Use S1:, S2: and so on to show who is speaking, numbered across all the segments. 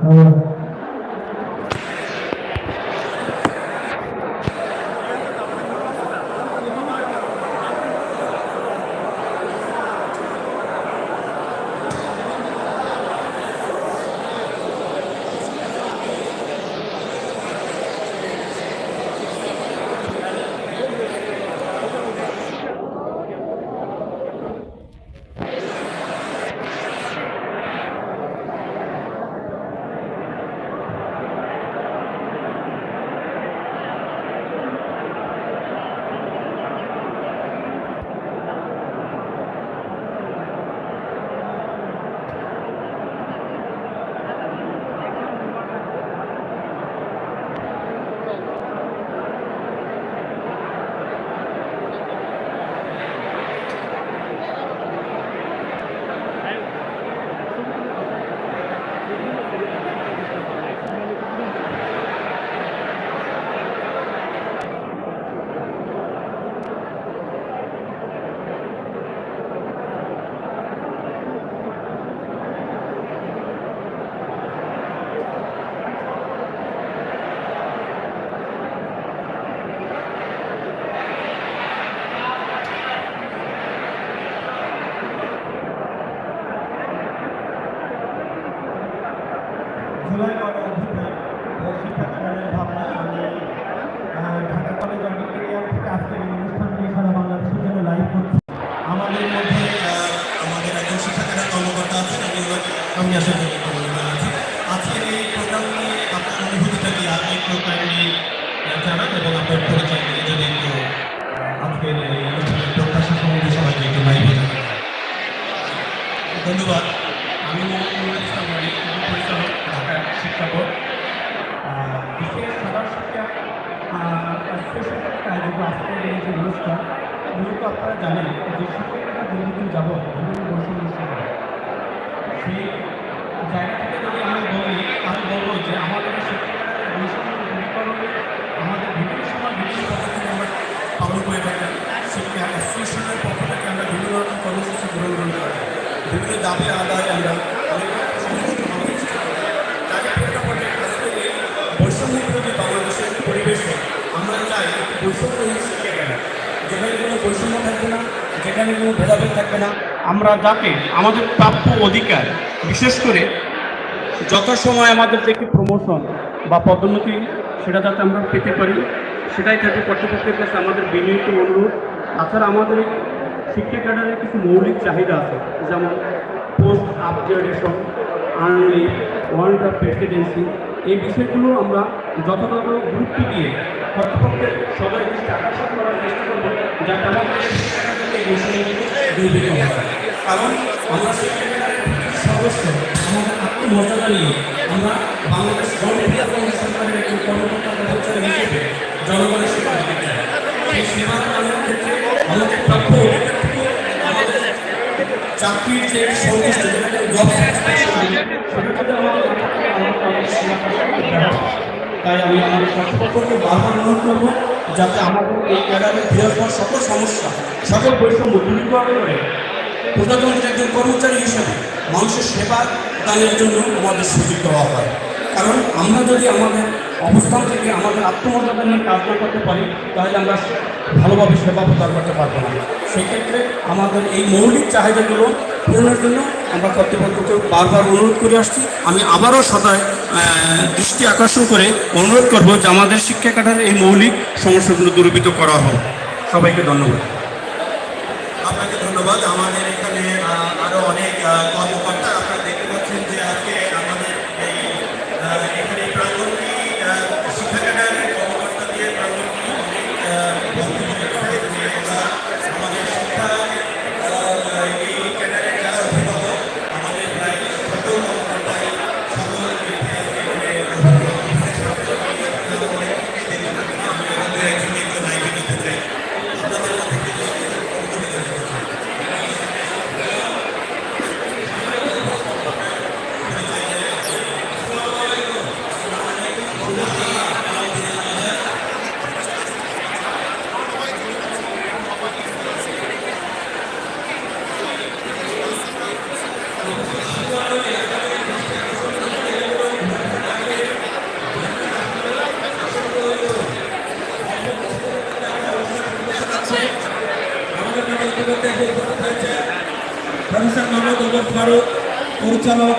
S1: Uh, খেলাধুলার অধিকার শিক্ষা প্রদানের ভাবনা আমি ঢাকা কলেজ অডিটোরিয়াম থেকে আজকের এই অনুষ্ঠান নিয়ে সারা বাংলাদেশের জন্য লাইভ করছি আমাদের মধ্যে আমাদের একজন শিক্ষা খাতের কর্মকর্তা আছেন আমি আমি
S2: আশা করি আজকের এই প্রোগ্রাম নিয়ে আপনার অনুভূতিটা কি আপনি একটু কাইন্ডলি জানান এবং আপনার আজকের এই যে মূলত আপনারা জানেন যে শিক্ষকরা দীর্ঘদিন যাবৎ বিভিন্ন সেই জায়গা যদি আমি বলি, আমি বলব যে আমাদের আমাদের বিভিন্ন সময় বিভিন্ন পদ্ধতি আমরা পালন করে থাকি। শিক্ষা অ্যাসোসিয়েশনের পক্ষ থেকে আমরা বিভিন্ন রকম কর্মসূচি গ্রহণ করে বিভিন্ন দাবি আদায় আমরা শিক্ষা যেখানে কোনো বৈষম্য না যেখানে কোনো না আমরা যাতে আমাদের প্রাপ্য অধিকার, বিশেষ করে যত সময় আমাদের যে প্রমোশন বা পদোন্নতি, সেটা যাতে আমরা পেতে পারি, সেটাই থাকবে কর্তৃপক্ষের কাছে আমাদের বিনীত অনুরোধ। তাছাড়া আমাদের শিক্ষা ক্যাডারের কিছু মৌলিক চাহিদা আছে, যেমন post upgradation early world of presidency এই বিষয়গুলো আমরা যথাযথ গুরুত্ব দিয়ে কর্তৃপক্ষের সবাই দৃষ্টি আকর্ষণ করার চেষ্টা করব যাতে আমাদের কারণ আমরা সদস্য আমাদের আত্মমর্যাদা নিয়ে আমরা বাংলাদেশ সরকারের একজন কর্মকর্তা হিসেবে জনগণের সেবা প্রদানের ক্ষেত্রে আমাদের প্রাপ্য আমাদের চাকরির যে সন্তুষ্ট জব স্যাটিসফ্যাকশন সেটা যদি আমাদের না থাকে আমরা তাদের সেবা প্রদান করতে হবে। তাই আমি কর্তৃপক্ষকে বারবার অনুরোধ করব যাতে আমাদের এই ক্যাডারের বৃহস্পর সকল সমস্যা, সকল বৈষম্য দূরীকরণ করে প্রজাতন্ত্রের একজন কর্মচারী হিসেবে মানুষের সেবা দানের জন্য আমাদের সুযোগ দেওয়া হয়। কারণ আমরা যদি আমাদের অবস্থান থেকে আমাদের আত্মমর্যাদা নিয়ে কাজ না করতে পারি, তাহলে আমরা ভালোভাবে সেবা প্রদান করতে পারব না। সেক্ষেত্রে আমাদের এই মৌলিক চাহিদাগুলো পূরণের জন্য আমরা কর্তৃপক্ষকে বারবার অনুরোধ করে আসছি। আমি আবারও সদায় দৃষ্টি আকর্ষণ করে অনুরোধ করব যে আমাদের শিক্ষা কাঠার এই মৌলিক সমস্যাগুলো দূরীভূত করা হোক। সবাইকে ধন্যবাদ।
S1: আপনাকে ধন্যবাদ। আমাদের
S3: প্রফেসর মোহাম্মদ ওমর ফারুক, পরিচালক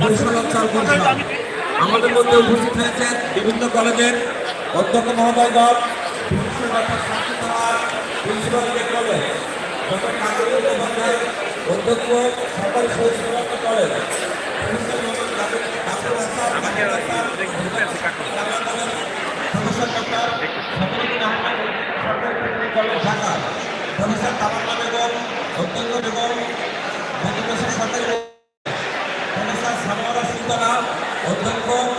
S3: পরিচালক চাল আমাদের মধ্যে উপস্থিত হয়েছেন বিভিন্ন কলেজের অধ্যক্ষ মহোদয়গণ principal college doctor Kajal Mukhopadhyay অধ্যক্ষ সরকারি সমাপ্ত কলেজ প্রফেসর মোহাম্মদ ডাক্তার হাসান ডাক্তার হাসান প্রফেসর ডক্টর সফরুদ্দিন আহমেদ সরকারি technical college Dhaka professor Tamanna Begum অত্যন্ত এবং সরকারি